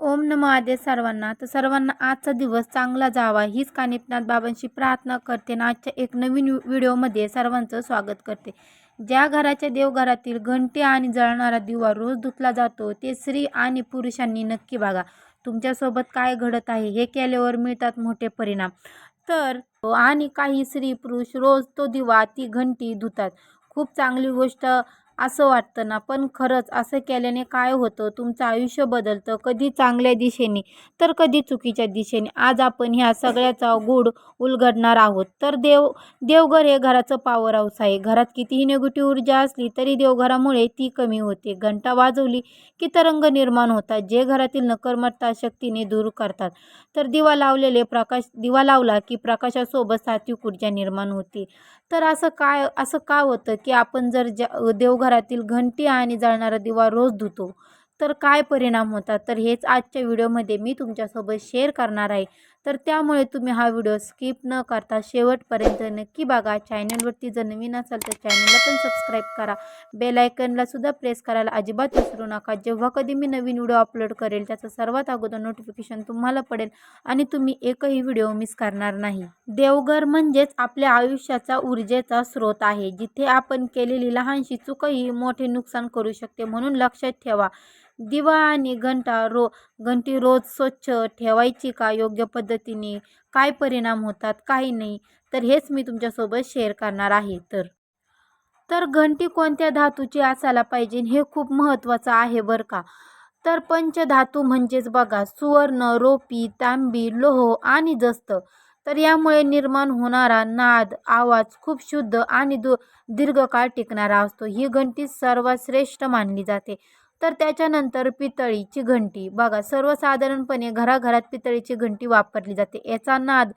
ओम नमः आदे सर्वांना. तर सर्वांना आजचा दिवस चांगला जावा हीच कानिपनाथ बाबांशी प्रार्थना करते आणि आजच्या एक नवीन व्हिडिओमध्ये सर्वांचं स्वागत करते. ज्या घराच्या देवघरातील घंटे आणि जळणारा दिवा रोज धुतला जातो ते स्त्री आणि पुरुषांनी नक्की बघा. तुमच्यासोबत काय घडत आहे हे केल्यावर मिळतात मोठे परिणाम. तर आणि काही स्त्री पुरुष रोज तो दिवा ती घंटी धुतात. खूप चांगली गोष्ट असं वाटतं ना. पण खरंच असं केल्याने काय होतं? तुमचं आयुष्य बदलतं. कधी चांगल्या दिशेने तर कधी चुकीच्या दिशेने. आज आपण ह्या सगळ्याचा गूढ उलगडणार आहोत. तर देव देवघर हे घराचं पॉवर हाऊस आहे. घरात कितीही निगेटिव्ह ऊर्जा असली तरी देवघरामुळे ती कमी होते. घंटा वाजवली की तरंग निर्माण होतात जे घरातील नकर्मता शक्तीने दूर करतात. तर दिवा लावलेले प्रकाश दिवा लावला की प्रकाशासोबत सात्विक ऊर्जा निर्माण होते. तर असं काय असं का होतं की आपण जर ज्या देवघर घरातील घंटी आणि जळणारा दिवा रोज धुतो. तर काय परिणाम होतात? तर हेच आजच्या व्हिडिओमध्ये मी तुमच्यासोबत शेअर करणार आहे. तर त्यामुळे तुम्ही हा व्हिडिओ स्किप न करता शेवटपर्यंत नक्की बघा. चॅनलवरती जर नवीन असाल तर चॅनलला पण सबस्क्राईब करा. बेलायकनला सुद्धा प्रेस करायला अजिबात विसरू नका. जेव्हा कधी मी नवीन व्हिडिओ अपलोड करेल त्याचं सर्वात अगोदर नोटिफिकेशन तुम्हाला पडेल आणि तुम्ही एकही व्हिडिओ मिस करणार नाही. देवघर म्हणजेच आपल्या आयुष्याचा ऊर्जेचा स्रोत आहे. जिथे आपण केलेली लहानशी चूकही मोठे नुकसान करू शकते म्हणून लक्षात ठेवा. दिवा आणि घंटा रो घंटी रोज स्वच्छ ठेवायची का योग्य पद्धतीने? काय परिणाम होतात? काही नाही. तर हेच मी तुमच्यासोबत शेअर करणार आहे. तर तर घंटी कोणत्या धातूची असायला पाहिजे? हे खूप महत्त्वाचं आहे बरं का. तर पंचधातू म्हणजेच बघा सुवर्ण रोपी तांबी लोह आणि जस्त. तर यामुळे निर्माण होणारा नाद आवाज खूप शुद्ध आणि दु दीर्घकाळ टिकणारा असतो. ही घंटी सर्वात श्रेष्ठ मानली जाते. तर त्याच्यानंतर पितळीची घंटी. बघा सर्वसाधारणपणे घराघरात पितळीची घंटी वापरली जाते. याचा नाद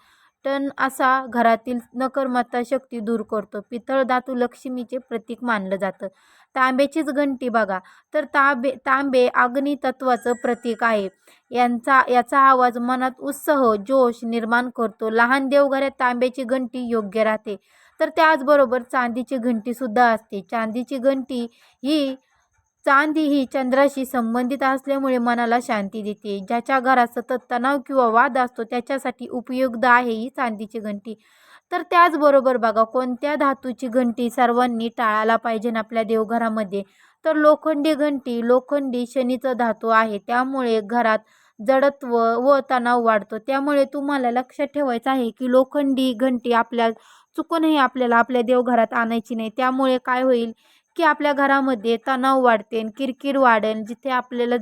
टन असा घरातील नकर्मता शक्ती दूर करतो. पितळ धातू लक्ष्मीचे प्रतीक मानलं जातं. तांब्याचीच घंटी बघा. तर तांबे तांबे अग्नितत्वाचं प्रतीक आहे. यांचा याचा आवाज मनात उत्साह जोश निर्माण करतो. लहान देवघरात तांब्याची घंटी योग्य राहते. तर त्याचबरोबर चांदीची घंटीसुद्धा असते. चांदीची घंटी ही चांदी ही चंद्राशी संबंधित असल्यामुळे मनाला शांती देते. ज्याच्या घरात सतत तणाव किंवा वाद असतो त्याच्यासाठी उपयुक्त आहे ही चांदीची घंटी. तर त्याचबरोबर बघा कोणत्या धातूची घंटी सर्वांनी टाळायला पाहिजे आपल्या देवघरामध्ये? तर लोखंडी घंटी लोखंडी शनीचं धातू आहे. त्यामुळे घरात जडत्व व तणाव वाढतो. त्यामुळे तुम्हाला लक्षात ठेवायचं आहे की लोखंडी घंटी आपल्या चुकूनही आपल्याला आपल्या देवघरात आणायची नाही. त्यामुळे काय होईल? की आपल्या घरामध्ये तणाव वाढते किरकिर वाढेल. जिथे आपल्याला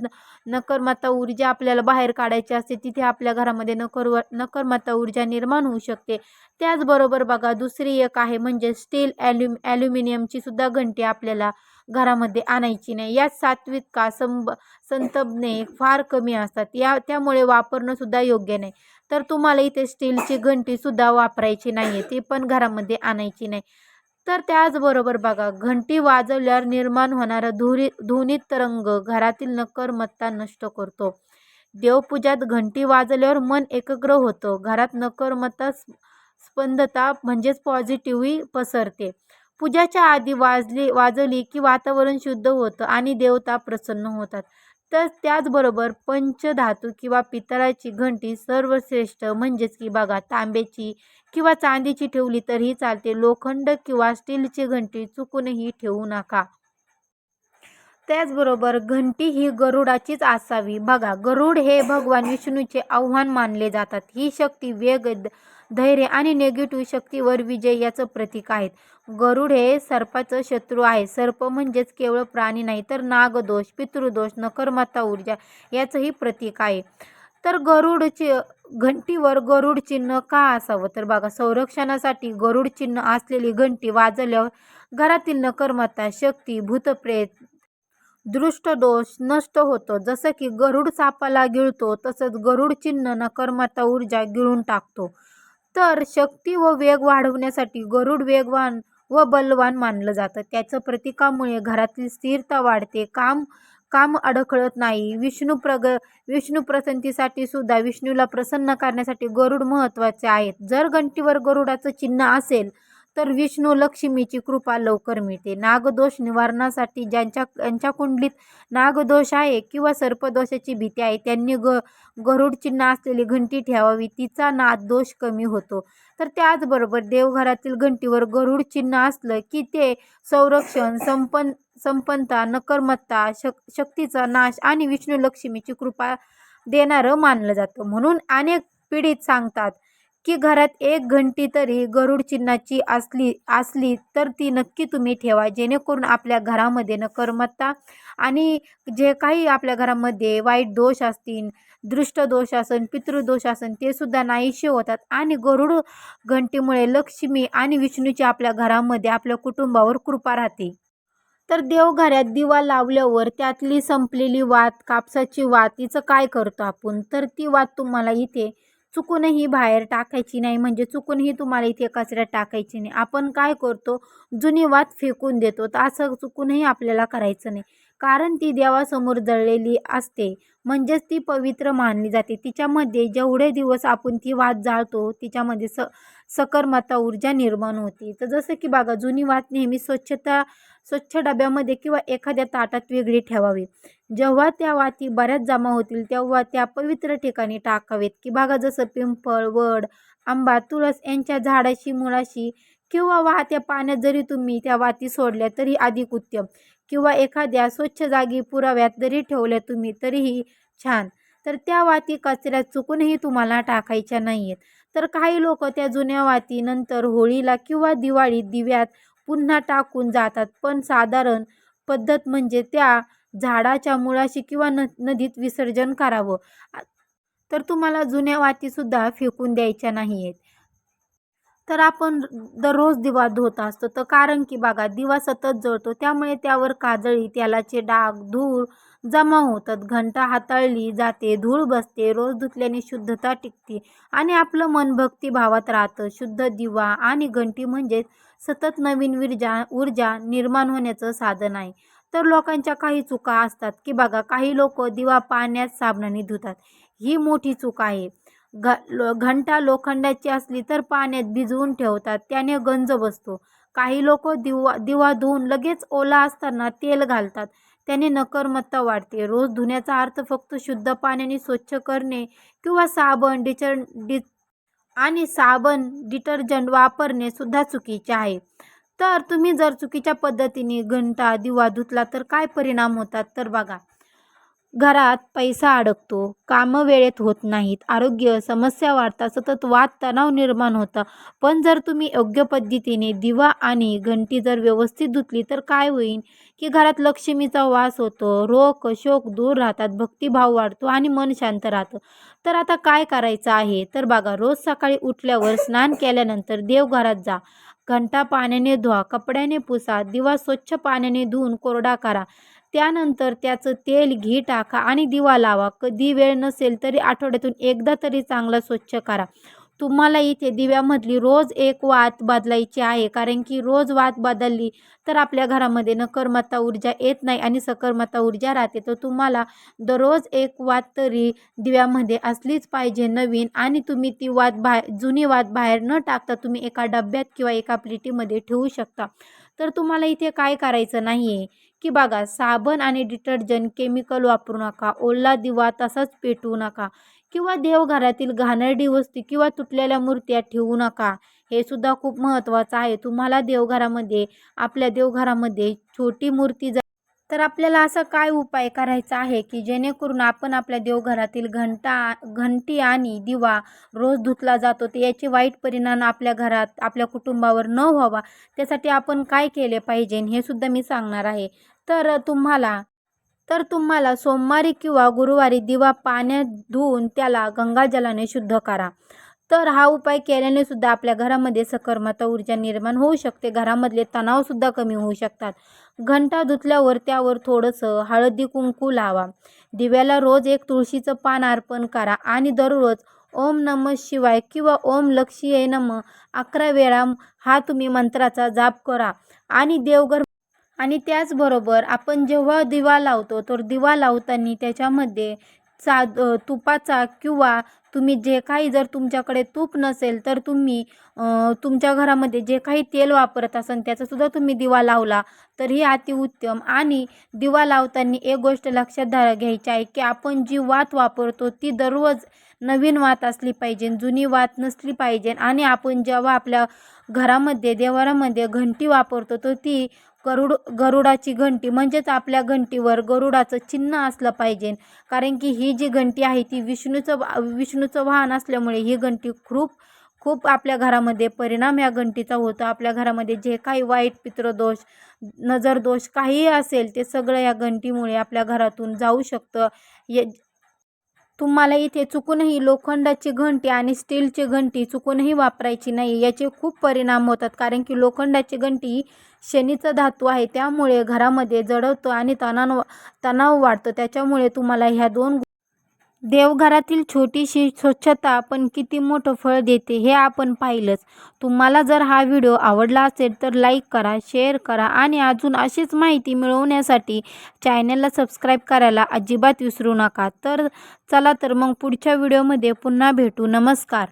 न ऊर्जा आपल्याला बाहेर काढायची असते तिथे आपल्या घरामध्ये नकर नकरमाता ऊर्जा निर्माण होऊ शकते. त्याचबरोबर बघा दुसरी एक आहे म्हणजे स्टील ॲल्युम ॲल्युमिनियमची सुद्धा घंटी आपल्याला घरामध्ये आणायची नाही. यात सात्विक का संब संतबने फार कमी असतात. या त्यामुळे वापरणंसुद्धा योग्य नाही. तर तुम्हाला इथे स्टीलची घंटीसुद्धा वापरायची नाही आहे ती पण घरामध्ये आणायची नाही. तर त्याचबरोबर बघा घंटी वाजवल्यावर निर्माण होणारा धुरी ध्वनी तरंग घरातील नकरमत्ता नष्ट करतो. देवपूजात घंटी वाजवल्यावर मन एकग्र होतं. घरात नकरमत्ता स्पंदता म्हणजेच पॉझिटिव्ही पसरते. पूजाच्या आधी वाजली वाजवली की वातावरण शुद्ध होतं आणि देवता प्रसन्न होतात. तर त्याचबरोबर पंचधातू किंवा पितळाची घंटी सर्वश्रेष्ठ म्हणजेच की बघा तांब्याची किंवा चांदीची ठेवली तरीही चालते. लोखंड किंवा स्टीलची घंटी चुकूनही ठेवू नका. त्याचबरोबर घंटी ही गरुडाचीच असावी. बघा गरुड हे भगवान विष्णूचे आव्हान मानले जातात. ही शक्ती वेग धैर्य आणि निगेटिव्ह शक्तीवर विजय याचं प्रतीक आहेत. गरुड हे सर्पाचं शत्रू आहे. सर्प म्हणजेच केवळ प्राणी नाही तर नागदोष पितृदोष नकर्मता ऊर्जा याचंही प्रतीक आहे. तर गरुडचे घंटीवर गरुड चिन्ह का असावं? तर बघा संरक्षणासाठी गरुड चिन्ह असलेली घंटी वाजल्यावर घरातील नकर्मता शक्ती भूतप्रेत दृष्टदोष नष्ट होतो. जसं की गरुड सापाला गिळतो तसंच गरुड चिन्ह नकर्मता ऊर्जा गिळून टाकतो. तर शक्ती व वेग वाढवण्यासाठी गरुड वेगवान व बलवान मानलं जातं. त्याचं प्रतीकामुळे घरातील स्थिरता वाढते. काम काम अडखळत नाही. विष्णू प्रग विष्णू प्रसंतीसाठी सुद्धा विष्णूला प्रसन्न करण्यासाठी गरुड महत्त्वाचे आहेत. जर घंटीवर गरुडाचं चिन्ह असेल तर विष्णू लक्ष्मीची कृपा लवकर मिळते. नागदोष निवारणासाठी ज्यांच्या यांच्या कुंडलीत नागदोष आहे किंवा सर्पदोषाची भीती आहे त्यांनी ग गरुड चिन्ह असलेली घंटी ठेवावी. तिचा नाद दोष कमी होतो. तर त्याचबरोबर देवघरातील घंटीवर गरुड चिन्ह असलं की ते संरक्षण संपन्न संपन्नता नकर्मत्ता शक शक्तीचा नाश आणि विष्णू लक्ष्मीची कृपा देणारं मानलं जातं. म्हणून अनेक पिढीत सांगतात की घरात एक घंटी तरी गरुड चिन्हाची असली असली तर ती नक्की तुम्ही ठेवा जेणेकरून आपल्या घरामध्ये नकर्मता आणि जे काही आपल्या घरामध्ये वाईट दोष असतील दृष्ट दोष असन पितृदोष असन ते सुद्धा नाहीसे होतात. आणि गरुड घंटीमुळे लक्ष्मी आणि विष्णूची आपल्या घरामध्ये आपल्या कुटुंबावर कृपा राहते. तर देवघरात दिवा लावल्यावर त्यातली संपलेली वात कापसाची वात हिचं काय करतो आपण? तर ती वात तुम्हाला इथे चुकूनही बाहेर टाकायची नाही. म्हणजे चुकूनही तुम्हाला इथे कचऱ्यात टाकायची नाही. आपण काय करतो? जुनी वात फेकून देतो. तर असं चुकूनही आपल्याला करायचं नाही. कारण ती देवासमोर जळलेली असते. म्हणजेच ती पवित्र मानली जाते. तिच्यामध्ये जेवढे दिवस आपण ती वात जाळतो तिच्यामध्ये स सकर्मता ऊर्जा निर्माण होते. तर जसं की बघा जुनी वात नेहमी स्वच्छता स्वच्छ डब्यामध्ये किंवा एखाद्या ताटात वेगळी ठेवावी. जेव्हा त्या वाती बऱ्याच जमा होतील तेव्हा त्या पवित्र ठिकाणी टाकावेत. की बघा जसं पिंपळ वड आंबा तुळस यांच्या झाडाशी मुळाशी किंवा वाहत्या पाण्यात जरी तुम्ही त्या वाती सोडल्या तरी अधिक उत्तम. किंवा एखाद्या स्वच्छ जागी पुराव्यात जरी ठेवल्या तुम्ही तरीही छान. तर त्या वाती कचऱ्यात चुकूनही तुम्हाला टाकायच्या नाही आहेत तर काही लोक त्या जुन्या वाती नंतर होळीला किंवा दिवाळीत दिव्यात पुन्हा टाकून जातात. पण साधारण पद्धत म्हणजे त्या झाडाच्या मुळाशी किंवा न नदीत विसर्जन करावं. तर तुम्हाला जुन्या वातीसुद्धा फेकून द्यायच्या नाही आहेत तर आपण दररोज दिवा धुत असतो. तर कारण की बघा दिवा सतत जळतो. त्यामुळे त्यावर काजळी तेलाचे डाग धूळ जमा होतात. घंटा हाताळली जाते धूळ बसते रोज धुतल्याने शुद्धता टिकते आणि आपलं मन भक्तिभावात राहतं. शुद्ध दिवा आणि घंटी म्हणजेच सतत नवीन ऊर्जा ऊर्जा निर्माण होण्याचं साधन आहे. तर लोकांच्या काही चुका असतात की बघा काही लोक दिवा पाण्यात साबणाने धुतात. ही मोठी चूक आहे. घ लो घंटा लोखंडाची असली तर पाण्यात भिजवून ठेवतात त्याने गंज बसतो. काही लोक दिवा दिवा धुवून लगेच ओला असताना तेल घालतात. त्याने नकर्मत्ता वाढते. रोज धुण्याचा अर्थ फक्त शुद्ध पाण्याने स्वच्छ करणे किंवा साबण डिचर डि आणि साबण डिटर्जंट वापरणे सुद्धा चुकीचे आहे. तर तुम्ही जर चुकीच्या पद्धतीने घंटा दिवा धुतला तर काय परिणाम होतात? तर बघा घरात पैसा अडकतो कामं वेळेत होत नाहीत आरोग्य समस्या वाढतात सतत वाद तणाव निर्माण होतं. पण जर तुम्ही योग्य पद्धतीने दिवा आणि घंटी जर व्यवस्थित धुतली तर काय होईल की घरात लक्ष्मीचा वास होतो रोग शोक दूर राहतात भक्तिभाव वाढतो आणि मन शांत राहतं. तर आता काय करायचं आहे? तर बघा रोज सकाळी उठल्यावर स्नान केल्यानंतर देवघरात जा. घंटा पाण्याने धुवा कपड्याने पुसा दिवा स्वच्छ पाण्याने धुवून कोरडा करा. त्यानंतर त्याचं तेल घी टाका आणि दिवा लावा. कधी वेळ नसेल तरी आठवड्यातून एकदा तरी चांगला स्वच्छ करा. तुम्हाला इथे दिव्यामधली रोज एक वात बदलायची आहे. कारण की रोज वात बदलली तर आपल्या घरामध्ये नकर्मता ऊर्जा येत नाही आणि सकर्मता ऊर्जा राहते. तर तुम्हाला दररोज एक वात तरी दिव्यामध्ये असलीच पाहिजे नवीन आणि तुम्ही ती वात बाहेर जुनी वात बाहेर न टाकता तुम्ही एका डब्यात किंवा एका प्लेटीमध्ये ठेवू शकता. तर तुम्हाला इथे काय करायचं नाही आहे की बघा साबण आणि डिटर्जंट केमिकल वापरू नका ओला दिवा तसाच पेटवू नका किंवा देवघरातील घाणेरडी वस्तू किंवा तुटलेल्या मूर्त्या ठेवू नका. हे सुद्धा खूप महत्त्वाचं आहे. तुम्हाला देवघरामध्ये आपल्या देवघरामध्ये छोटी मूर्ती तर आपल्याला असा काय उपाय करायचा आहे की जेणेकरून आपण आपल्या देवघरातील घंटा घंटी आणि दिवा रोज धुतला जातो? तर याचे वाईट परिणाम आपल्या घरात आपल्या कुटुंबावर न व्हावा त्यासाठी आपण काय केले पाहिजे? हे सुद्धा मी सांगणार आहे. तर तुम्हाला तर तुम्हाला सोमवारी किंवा गुरुवारी दिवा पाण्यात धुवून त्याला गंगाजलाने शुद्ध करा. तर हा उपाय केल्याने सुद्धा आपल्या घरामध्ये सकर्मता ऊर्जा निर्माण होऊ शकते. घरामधले तणावसुद्धा कमी होऊ शकतात. घंटा धुतल्यावर त्यावर थोडंसं हळदी कुंकू लावा. दिव्याला रोज एक तुळशीचं पान अर्पण करा आणि दररोज ओम नम शिवाय किंवा ओम लक्ष्ये नम अकरा वेळा हा तुम्ही मंत्राचा जाप करा. आणि देवघर आणि त्याचबरोबर आपण जेव्हा दिवा लावतो तर दिवा लावताना त्याच्यामध्ये चा तुपाचा किंवा तुम्ही जे काही जर तुमच्याकडे तूप नसेल तर तुम्ही तुमच्या घरामध्ये जे काही तेल वापरत असाल त्याचासुद्धा तुम्ही दिवा लावला तर ही अतिउत्तम आणि दिवा लावताना एक गोष्ट लक्षात धा घ्यायची आहे की आपण जी वात वापरतो ती दररोज नवीन वात असली पाहिजे जुनी वात नसली पाहिजे. आणि आपण जेव्हा आपल्या घरामध्ये देवारामध्ये घंटी वापरतो तर ती गरुड गरुडाची घंटी म्हणजेच आपल्या घंटीवर गरुडाचं चिन्ह असलं पाहिजे. कारण की ही जी घंटी आहे ती विष्णूचं वा- विष्णूचं वाहन असल्यामुळे ही घंटी खूप खूप आपल्या घरामध्ये परिणाम या घंटीचा होतो. आपल्या घरामध्ये जे काही वाईट पितृदोष नजरदोष काहीही असेल ते सगळं या घंटीमुळे आपल्या घरातून जाऊ शकतं. ये तुम्हाला इथे चुकूनही लोखंडाची घंटी आणि स्टीलची घंटी चुकूनही वापरायची नाही याचे खूप परिणाम होतात. कारण की लोखंडाची घंटी शनीचा धातू आहे. त्यामुळे घरामध्ये जडवतो आणि तणाव तणाव वाढतो. त्याच्यामुळे तुम्हाला ह्या दोन देवघरातील छोटीशी स्वच्छता पण किती मोठं फळ देते हे आपण पाहिलंच. तुम्हाला जर हा व्हिडिओ आवडला असेल तर लाईक करा शेअर करा आणि अजून अशीच माहिती मिळवण्यासाठी चॅनलला सबस्क्राईब करायला अजिबात विसरू नका. तर चला तर मग पुढच्या व्हिडिओमध्ये पुन्हा भेटू. नमस्कार.